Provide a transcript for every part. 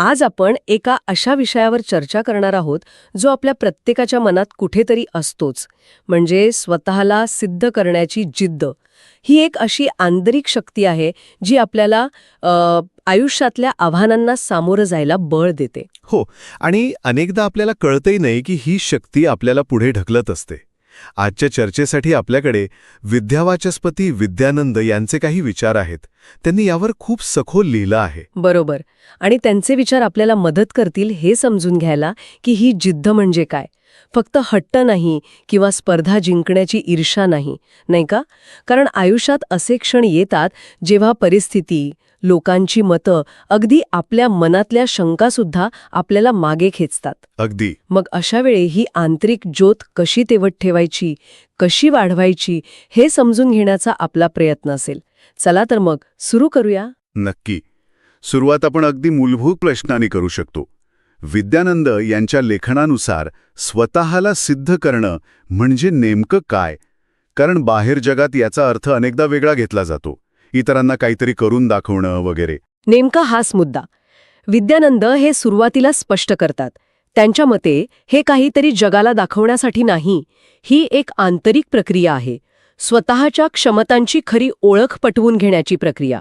आज आपण एका अशा विषयावर चर्चा करणार आहोत जो आपल्या प्रत्येकाच्या मनात कुठेतरी असतोच. म्हणजे स्वतःला सिद्ध करण्याची जिद्द. ही एक अशी आंतरिक शक्ती आहे जी आपल्याला आयुष्यातल्या आव्हानांना सामोरं जायला बळ देते. हो आणि अनेकदा आपल्याला कळतही नाही की ही शक्ती आपल्याला पुढे ढकलत असते. आजच्या चर्चेसाठी आपल्याकडे विद्यावाचस्पती विद्यानंद यांचे काही विचार आहेत. त्यांनी यावर खूप सखोल लिहिलं आहे. बरोबर. आणि त्यांचे विचार आपल्याला मदत करतील हे समजून घ्यायला की ही जिद्द म्हणजे काय. फक्त हट्ट नाही किंवा स्पर्धा जिंकण्याची ईर्षा नाही नाही का? कारण आयुष्यात असे क्षण येतात जेव्हा परिस्थिती लोकांची मतं अगदी आपल्या मनातल्या शंकासुद्धा आपल्याला मागे खेचतात. अगदी. मग अशा वेळी ही आंतरिक ज्योत कशी तेवत ठेवायची कशी वाढवायची हे समजून घेण्याचा आपला प्रयत्न असेल. चला तर मग सुरू करूया? नक्की. सुरुवात आपण अगदी मूलभूत प्रश्नाने करू शकतो. विद्यानंद यांच्या लेखनानुसार स्वतःला सिद्ध करणं म्हणजे नेमकं काय? कारण बाहेर जगात याचा अर्थ अनेकदा वेगळा घेतला जातो. इतरांना काहीतरी करून दाखवणं वगैरे. नेमका हाच मुद्दा. विद्यानंद हे सुरुवातीला स्पष्ट करतात. त्यांच्या मते हे काहीतरी जगाला दाखवण्यासाठी नाही ही एक आंतरिक प्रक्रिया आहे. स्वतःच्या क्षमतांची खरी ओळख पटवून घेण्याची प्रक्रिया.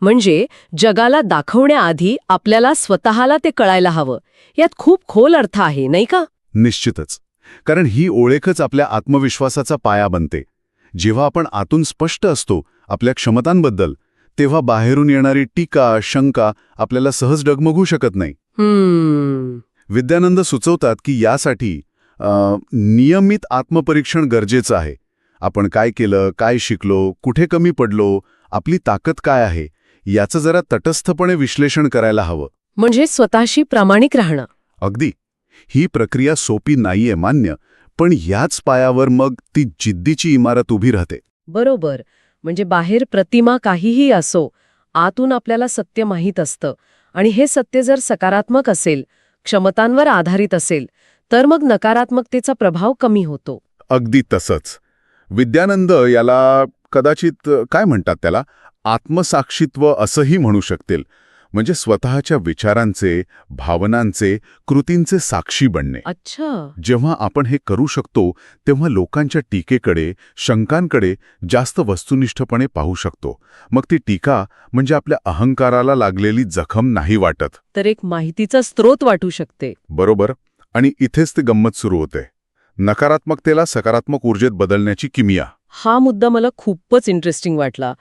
म्हणजे जगाला दाखवण्याआधी आपल्याला स्वतःला ते कळायला हवं. यात खूप खोल अर्थ आहे नाही का? निश्चितच. कारण ही ओळखच आपल्या आत्मविश्वासाचा पाया बनते. जेव्हा आपण आतून स्पष्ट असतो आपल्या क्षमतांबद्दल तेव्हा बाहेरून येणारी टीका शंका आपल्याला सहज डगमगू शकत नाही. हम्म. विद्यानंद सुचवतात की यासाठी नियमित आत्मपरीक्षण गरजेचं आहे. आपण काय केलं काय शिकलो कुठे कमी पडलो आपली ताकद काय आहे याचं जरा तटस्थपणे विश्लेषण करायला हवं. म्हणजे स्वतःशी प्रामाणिक राहणं. अगदी. ही प्रक्रिया सोपी नाहीये मान्य पण याच पायावर मग ती जिद्दीची इमारत उभी राहते. बरोबर. म्हणजे बाहेर प्रतिमा काहीही असो आतून आपल्याला सत्य माहीत असतं. आणि हे सत्य जर सकारात्मक असेल क्षमतांवर आधारित असेल तर मग नकारात्मकतेचा प्रभाव कमी होतो. अगदी तसंच. विद्यानंद याला कदाचित काय म्हणतात त्याला? आत्मसाक्षित्व असंही म्हणू शकतील. म्हणजे स्वतःच्या विचारांचे भावनांचे कृतींचे साक्षी बनणे. अच्छा. जेव्हा आपण हे करू शकतो तेव्हा लोकांच्या टीकेकडे शंकांकडे जास्त वस्तुनिष्ठपणे पाहू शकतो. मग ती टीका म्हणजे आपल्या अहंकाराला लागलेली जखम नाही वाटत. तर एक माहितीचा स्रोत वाटू शकते. बरोबर. आणि इथेच ते गंमत सुरू होते. नकारात्मकतेला सकारात्मक ऊर्जेत बदलण्याची किमिया. हा मुद्दा मला खूपच इंटरेस्टिंग वाटला.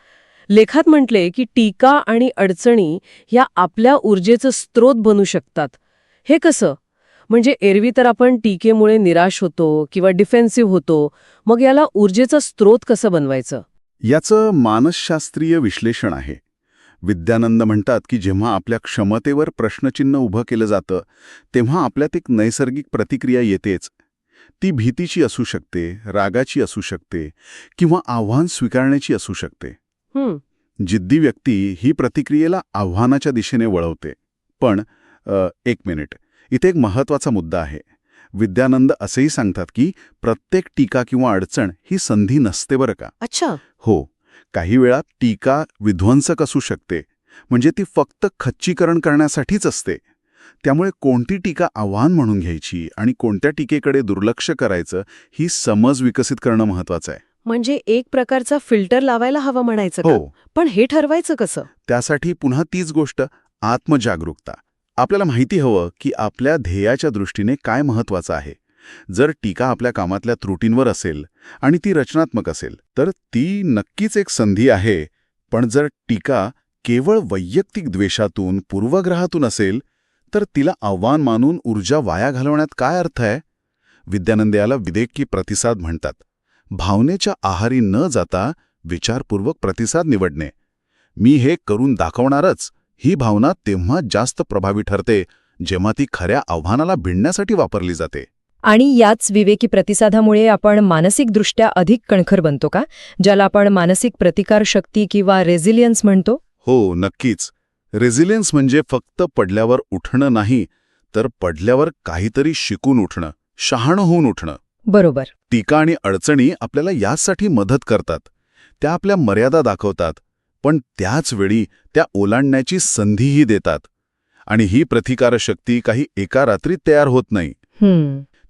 लेखात म्हटले की टीका आणि अडचणी ह्या आपल्या ऊर्जेचं स्रोत बनू शकतात. हे कसं? म्हणजे एरवी तर आपण टीकेमुळे निराश होतो किंवा डिफेन्सिव्ह होतो मग याला ऊर्जेचं स्रोत कसं बनवायचं? याचं मानसशास्त्रीय विश्लेषण आहे. विद्यानंद म्हणतात की जेव्हा आपल्या क्षमतेवर प्रश्नचिन्ह उभं केलं जातं तेव्हा आपल्यात एक नैसर्गिक प्रतिक्रिया येतेच. ती भीतीची असू शकते रागाची असू शकते किंवा आव्हान स्वीकारण्याची असू शकते. जिद्दी व्यक्ती ही प्रतिक्रियेला आव्हानाच्या दिशेने वळवते. पण एक मिनिट. इथे एक महत्त्वाचा मुद्दा आहे. विद्यानंद असेही सांगतात की प्रत्येक टीका किंवा अडचण ही संधी नसते बरं का? अच्छा. हो. काही वेळा टीका विध्वंसक असू शकते. म्हणजे ती फक्त खच्चीकरण करण्यासाठीच असते. त्यामुळे कोणती टीका आव्हान म्हणून घ्यायची आणि कोणत्या टीकेकडे दुर्लक्ष करायचं ही समज विकसित करणं महत्वाचं आहे. म्हणजे एक प्रकारचा फिल्टर लावायला हवा म्हणायचं हो. पण हे ठरवायचं कसं? त्यासाठी पुन्हा तीच गोष्ट आत्मजागरूकता. आपल्याला माहिती हवं की आपल्या ध्येयाच्या दृष्टीने काय महत्वाचं आहे. जर टीका आपल्या कामातल्या त्रुटींवर असेल आणि ती रचनात्मक असेल तर ती नक्कीच एक संधी आहे. पण जर टीका केवळ वैयक्तिक द्वेषातून पूर्वग्रहातून असेल तर तिला आव्हान मानून ऊर्जा वाया घालवण्यात काय अर्थ आहे? विद्यानंद याला विदेकी प्रतिसाद म्हणतात. भावनेच्या आहारी न जाता विचारपूर्वक प्रतिसाद निवडणे. मी हे करून दाखवणारच ही भावना तेव्हा जास्त प्रभावी ठरते जेव्हा ती खऱ्या आव्हानाला भिडण्यासाठी वापरली जाते. आणि याच विवेकी प्रतिसादामुळे आपण मानसिकदृष्ट्या अधिक कणखर बनतो का? ज्याला आपण मानसिक प्रतिकारशक्ती किंवा रेझिलियन्स म्हणतो? हो नक्कीच. रेझिलियन्स म्हणजे फक्त पडल्यावर उठणं नाही तर पडल्यावर काहीतरी शिकून उठणं शहाणं होऊन उठणं. बरोबर. टीका आणि अडचणी आपल्याला यासाठी मदत करतात. त्या आपल्या मर्यादा दाखवतात पण त्याच वेळी त्या ओलांडण्याची संधीही देतात. आणि ही प्रतिकारशक्ती काही एका रात्रीत तयार होत नाही.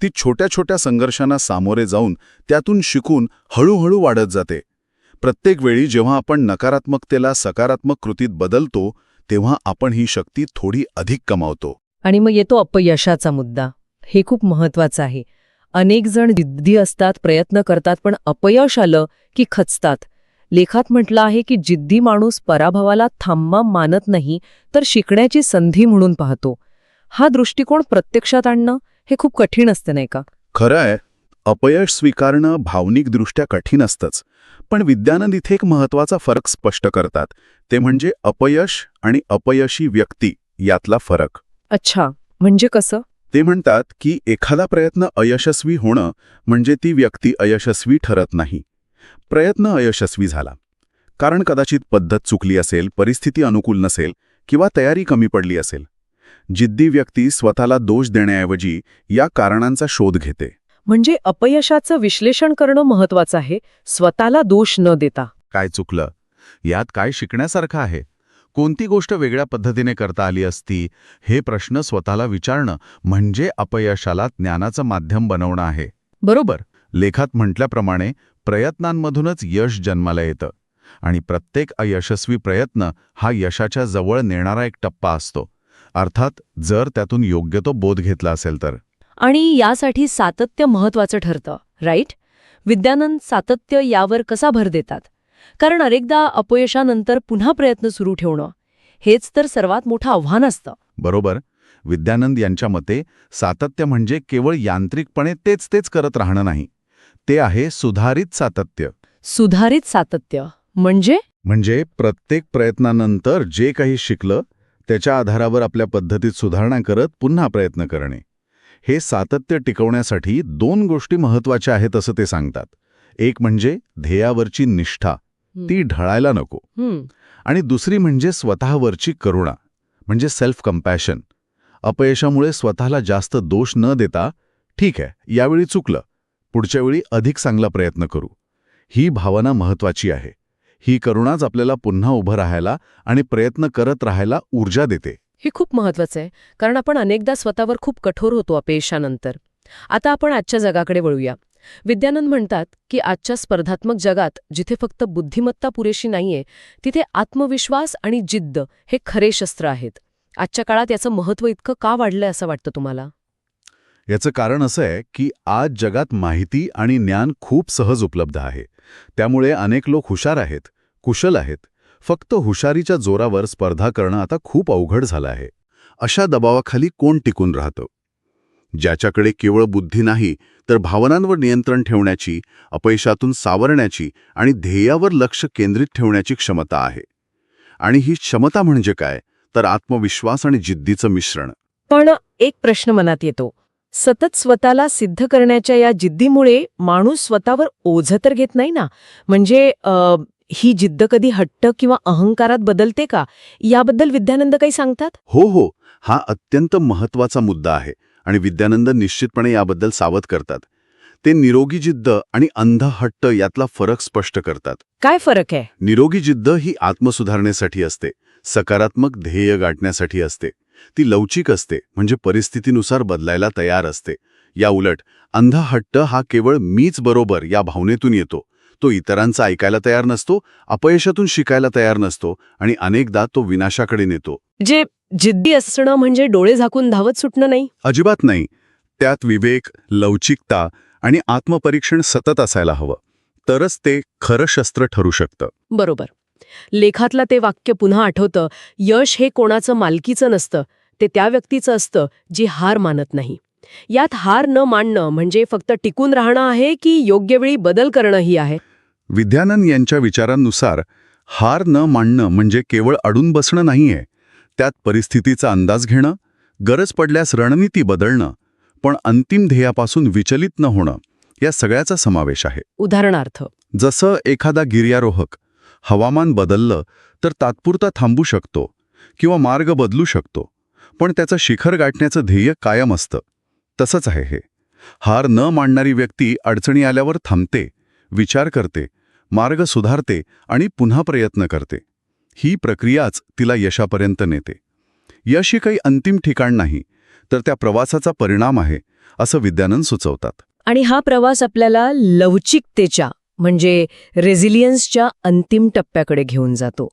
ती छोट्या छोट्या संघर्षांना सामोरे जाऊन त्यातून शिकून हळूहळू वाढत जाते. प्रत्येक वेळी जेव्हा आपण नकारात्मकतेला सकारात्मक कृतीत बदलतो तेव्हा आपण ही शक्ती थोडी अधिक कमावतो. आणि मग येतो अपयशाचा मुद्दा. हे खूप महत्वाचं आहे. अनेक जण जिद्दी असतात प्रयत्न करतात पण अपयश आलं की खचतात. लेखात म्हटलं आहे की जिद्दी माणूस पराभवाला थांबा मानत नाही तर शिकण्याची संधी म्हणून पाहतो. हा दृष्टिकोन प्रत्यक्षात आणणं हे खूप कठीण असतं नाही का? खरं आहे अपयश स्वीकारणं भावनिकदृष्ट्या कठीण असतंच पण विद्यानंद इथे एक महत्त्वाचा फरक स्पष्ट करतात. ते म्हणजे अपयश आणि अपयशी व्यक्ती यातला फरक. अच्छा म्हणजे कसं? ते म्हणतात की एखादा प्रयत्न अयशस्वी होणं म्हणजे ती व्यक्ती अयशस्वी ठरत नाही. प्रयत्न अयशस्वी झाला. कारण कदाचित पद्धत चुकली असेल परिस्थिती अनुकूल नसेल किंवा तयारी कमी पडली असेल. जिद्दी व्यक्ती स्वतःला दोष देण्याऐवजी या कारणांचा शोध घेते. म्हणजे अपयशाचं विश्लेषण करणं महत्वाचं आहे स्वतःला दोष न देता. काय चुकलं? यात काय शिकण्यासारखं आहे? कोणती गोष्ट वेगळ्या पद्धतीने करता आली असती हे प्रश्न स्वतःला विचारणं म्हणजे अपयशाला ज्ञानाचं माध्यम बनवणं आहे. बरोबर. लेखात म्हटल्याप्रमाणे प्रयत्नांमधूनच यश जन्माला येतं आणि प्रत्येक अयशस्वी प्रयत्न हा यशाच्या जवळ नेणारा एक टप्पा असतो. अर्थात जर त्यातून योग्य तो बोध घेतला असेल तर. आणि यासाठी सातत्य महत्वाचं ठरतं राईट? विद्यानंद सातत्य यावर कसा भर देतात? कारण अनेकदा अपयशानंतर पुन्हा प्रयत्न सुरू ठेवणं हेच तर सर्वात मोठं आव्हान असतं. बरोबर. विद्यानंद यांच्या मते सातत्य म्हणजे केवळ यांत्रिकपणे तेच तेच करत राहणं नाही. ते आहे सुधारित सातत्य. सुधारित सातत्य म्हणजे? म्हणजे प्रत्येक प्रयत्नानंतर जे काही शिकलं त्याच्या आधारावर आपल्या पद्धतीत सुधारणा करत पुन्हा प्रयत्न करणे. हे सातत्य टिकवण्यासाठी दोन गोष्टी महत्त्वाच्या आहेत असं ते सांगतात. एक म्हणजे ध्येयावरची निष्ठा. ती ढळायला नको. आणि दुसरी म्हणजे स्वतःवरची करुणा म्हणजे सेल्फ कम्पॅशन अपयशामुळे स्वतःला जास्त दोष न देता ठीक आहे यावेळी चुकलं. पुढच्या वेळी अधिक चांगला प्रयत्न करू. ही भावना महत्वाची आहे. ही करुणाच आपल्याला पुन्हा उभं राहायला आणि प्रयत्न करत राहायला ऊर्जा देते. हे खूप महत्वाचं आहे कारण आपण अनेकदा स्वतःवर खूप कठोर होतो अपयशानंतर. आता आपण आजच्या जगाकडे वळूया. विद्यानंद म्हणतात की आजच्या स्पर्धात्मक जगात जिथे फक्त बुद्धिमत्ता पुरेशी नाहीये तिथे आत्मविश्वास आणि जिद्द हे खरे शस्त्र आहेत. आजच्या काळात याचं महत्त्व इतकं का वाढलंय असं वाटतं तुम्हाला? याचं कारण असं आहे की आज जगात माहिती आणि ज्ञान खूप सहज उपलब्ध आहे. त्यामुळे अनेक लोक हुशार आहेत कुशल आहेत. फक्त हुशारीच्या जोरावर स्पर्धा करणं आता खूप अवघड झालं आहे. अशा दबावाखाली कोण टिकून राहतं? ज्याच्याकडे केवळ बुद्धी नाही तर भावनांवर नियंत्रण ठेवण्याची अपयशातून सावरण्याची आणि ध्येयावर लक्ष केंद्रित ठेवण्याची क्षमता आहे. आणि ही क्षमता म्हणजे काय? तर आत्मविश्वास आणि जिद्दीचं मिश्रण. पण एक प्रश्न मनात येतो. सतत स्वतःला सिद्ध करण्याच्या या जिद्दीमुळे माणूस स्वतःवर ओझं तर घेत नाही ना? म्हणजे ही जिद्द कधी हट्ट किंवा अहंकारात बदलते का? याबद्दल विद्यानंद काही सांगतात? हो हो. हा अत्यंत महत्त्वाचा मुद्दा आहे. आणि विद्यानंद निश्चितपणे याबद्दल सावध करतात. ते निरोगी जिद्द आणि अंध हट्ट यातला फरक स्पष्ट करतात. काय फरक आहे? निरोगी जिद्द ही आत्मसुधारणेसाठी असते सकारात्मक ध्येय गाठण्यासाठी असते ती लवचिक असते म्हणजे परिस्थितीनुसार बदलायला तयार असते. या उलट अंध हट्ट हा केवळ मीच बरोबर या भावनेतून येतो तो इतरांचं ऐकायला तयार नसतो अपयशातून शिकायला तयार नसतो आणि अनेकदा तो विनाशाकडे नेतो. जे जिद्दी असणं म्हणजे डोळे झाकून धावत सुटणं नाही. अजिबात नाही. त्यात विवेक लवचिकता आणि आत्मपरीक्षण सतत असायला हवं. तरच ते खरं शस्त्र ठरू शकतं. बरोबर. लेखातलं ते वाक्य पुन्हा आठवतं यश हे कोणाचं मालकीचं नसतं ते त्या व्यक्तीचं असतं जी हार मानत नाही. यात हार न मानणं म्हणजे फक्त टिकून राहणं आहे की योग्य वेळी बदल करणंही आहे? विद्यानंद यांच्या विचारांनुसार हार न मांडणं म्हणजे केवळ अडून बसणं नाहीये. त्यात परिस्थितीचा अंदाज घेणं गरज पडल्यास रणनीती बदलणं पण अंतिम ध्येयापासून विचलित न होणं या सगळ्याचा समावेश आहे. उदाहरणार्थ जसं एखादा गिर्यारोहक हवामान बदललं तर तात्पुरता थांबू शकतो किंवा मार्ग बदलू शकतो पण त्याचं शिखर गाठण्याचं ध्येय कायम असतं. तसंच आहे हे. हार न मांडणारी व्यक्ती अडचणी आल्यावर थांबते विचार करते मार्ग सुधारते आणि पुन्हा प्रयत्न करते. ही प्रक्रियाच तिला यशापर्यंत नेते. यश काही अंतिम ठिकाण नाही तर त्या प्रवासाचा परिणाम आहे असं विद्यानंद सुचवतात. आणि हा प्रवास आपल्याला लवचिकतेच्या म्हणजे रेझिलियन्सच्या अंतिम टप्प्याकडे घेऊन जातो.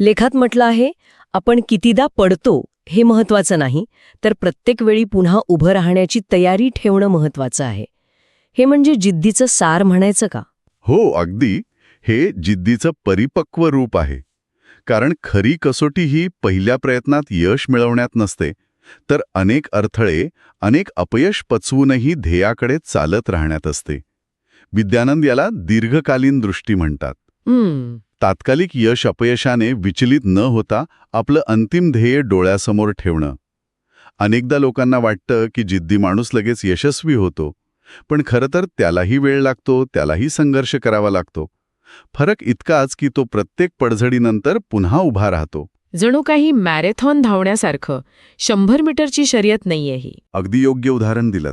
लेखात म्हटलं आहे आपण कितीदा पडतो हे महत्वाचं नाही तर प्रत्येक वेळी पुन्हा उभं राहण्याची तयारी ठेवणं महत्वाचं आहे. हे म्हणजे जिद्दीचं सार म्हणायचं का? हो अगदी. हे जिद्दीचं परिपक्व रूप आहे. कारण खरी कसोटी ही पहिल्या प्रयत्नात यश मिळवण्यात नसते तर अनेक अडथळे अनेक अपयश पचवूनही ध्येयाकडे चालत राहण्यात असते. विद्यानंद याला दीर्घकालीन दृष्टी म्हणतात. तात्कालिक यश अपयशाने विचलित न होता आपलं अंतिम ध्येय डोळ्यासमोर ठेवणं. अनेकदा लोकांना वाटतं की जिद्दी माणूस लगेच यशस्वी होतो पण खरं तर त्यालाही वेळ लागतो त्यालाही संघर्ष करावा लागतो. फरक इतकाच की तो प्रत्येक पडझडीनंतर पुन्हा उभा राहतो. जणू काही मॅरेथॉन धावण्यासारखं शंभर मीटरची शर्यत नाहीये ही. अगदी योग्य उदाहरण दिलं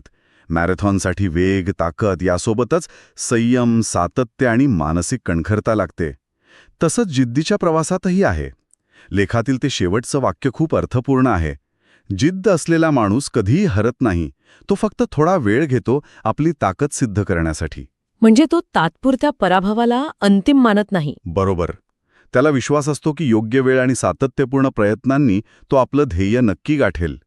मॅरेथॉनसाठी वेग ताकद यासोबतच संयम सातत्य आणि मानसिक कणखरता लागते. तसंच जिद्दीच्या प्रवासातही आहे. लेखातील ते शेवटचं वाक्य खूप अर्थपूर्ण आहे. जिद्द असलेला माणूस कधीही हरत नाही तो फक्त थोडा वेळ घेतो आपली ताकद सिद्ध करण्यासाठी. म्हणजे तो तात्पुरत्या पराभवाला अंतिम मानत नाही. बरोबर. त्याला विश्वास असतो की योग्य वेळ आणि सातत्यपूर्ण प्रयत्नांनी तो आपलं ध्येय नक्की गाठेल.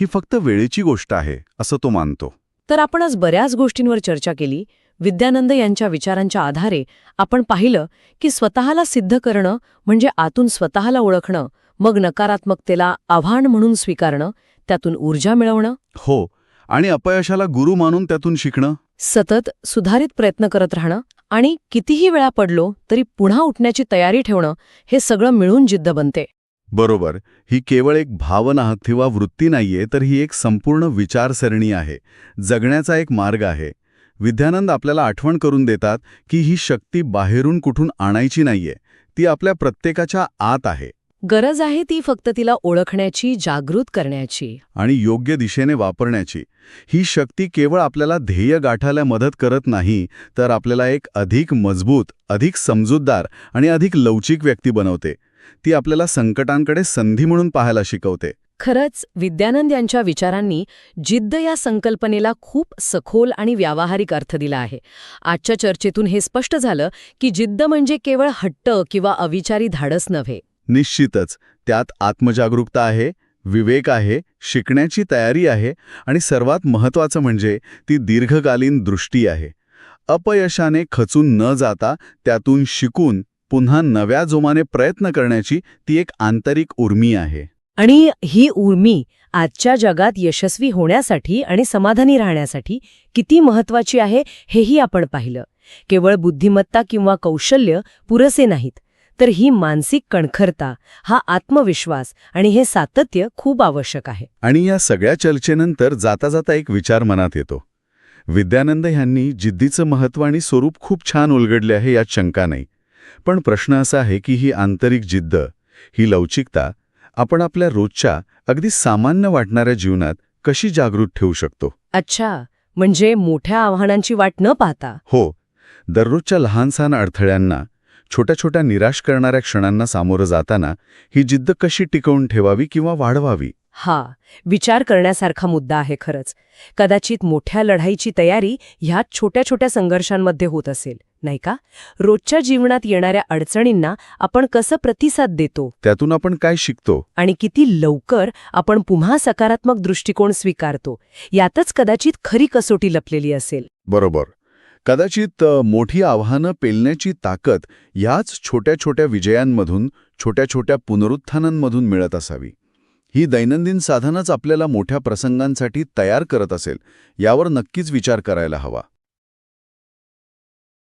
ही फक्त वेळेची गोष्ट आहे असं तो मानतो. तर आपण आज बऱ्याच गोष्टींवर चर्चा केली विद्यानंद यांच्या विचारांच्या आधारे आपण पाहिलं की स्वतःला सिद्ध करणं म्हणजे आतून स्वतःला ओळखणं मग नकारात्मकतेला आव्हान म्हणून स्वीकारणं त्यातून ऊर्जा मिळवणं. हो आणि अपयशाला गुरु मानून त्यातून शिकणं. सतत सुधारित प्रयत्न करत राहणं आणि कितीही वेळा पडलो तरी पुन्हा उठण्याची तयारी ठेवणं हे सगळं मिळून जिद्द बनते. बरोबर ही केवळ एक भावना किंवा वृत्ती नाहीये तर ही एक संपूर्ण विचारसरणी आहे. जगण्याचा एक मार्ग आहे. विद्यानंद आपल्याला आठवण करून देतात की ही शक्ती बाहेरून कुठून आणायची नाहीये. ती आपल्या प्रत्येकाच्या आत आहे. गरज आहे ती फक्त तिला ओळखण्याची जागृत करण्याची. आणि योग्य दिशेने वापरण्याची. ही शक्ती केवळ आपल्याला ध्येय गाठायला मदत करत नाही तर आपल्याला एक अधिक मजबूत अधिक समजूतदार आणि अधिक लवचिक व्यक्ती बनवते. ती आपल्याला संकटांकडे संधी म्हणून पाहायला शिकवते. खरंच विद्यानंद यांच्या विचारांनी जिद्द या संकल्पनेला खूप सखोल आणि व्यावहारिक अर्थ दिला आहे. आजच्या चर्चेतून हे स्पष्ट झालं की जिद्द म्हणजे केवळ हट्ट किंवा अविचारी धाडस नव्हे. निश्चितच त्यात आत्मजागरूकता आहे विवेक आहे शिकण्याची तयारी आहे आणि सर्वात महत्त्वाचं म्हणजे ती दीर्घकालीन दृष्टी आहे. अपयशाने खचून न जाता त्यातून शिकून पुन्हा नव्या जोमाने प्रयत्न करण्याची ती एक आंतरिक उर्मी आहे. आणि ही उर्मी आजच्या जगात यशस्वी होण्यासाठी आणि समाधानी राहण्यासाठी किती महत्वाची आहे हेही आपण पाहिलं. केवळ बुद्धिमत्ता किंवा कौशल्य पुरसे नाहीत तर ही मानसिक कणखरता हा आत्मविश्वास आणि हे सातत्य खूप आवश्यक आहे. आणि या सगळ्या चर्चेनंतर जाता जाता एक विचार मनात येतो. विद्यानंद यांनी जिद्दीचं महत्त्व आणि स्वरूप खूप छान उलगडले आहे यात शंका नाही. पण प्रश्न असा आहे की ही आंतरिक जिद्द ही लवचिकता आपण आपल्या रोजच्या अगदी सामान्य वाटणाऱ्या जीवनात कशी जागृत ठेवू शकतो? अच्छा म्हणजे मोठ्या आव्हानांची वाट न पाहता. हो दररोजच्या लहानसहान अडथळ्यांना छोट्या छोट्या निराश करणाऱ्या क्षणांना सामोरं जाताना ही जिद्द कशी टिकवून ठेवावी किंवा वाढवावी? हा विचार करण्यासारखा मुद्दा आहे खरंच. कदाचित मोठ्या लढाईची तयारी ह्यात छोट्या छोट्या संघर्षांमध्ये होत असेल. नाही का? रोजच्या जीवनात येणाऱ्या अडचणींना आपण कसं प्रतिसाद देतो? त्यातून आपण काय शिकतो? आणि किती लवकर आपण पुन्हा सकारात्मक दृष्टिकोन स्वीकारतो? यातच कदाचित खरी कसोटी लपलेली असेल. बरोबर. कदाचित मोठी आव्हानं पेलण्याची ताकद याच छोट्या छोट्या विजयांमधून छोट्या छोट्या पुनरुत्थानांमधून मिळत असावी. ही दैनंदिन साधनच आपल्याला मोठ्या प्रसंगांसाठी तयार करत असेल यावर नक्कीच विचार करायला हवा.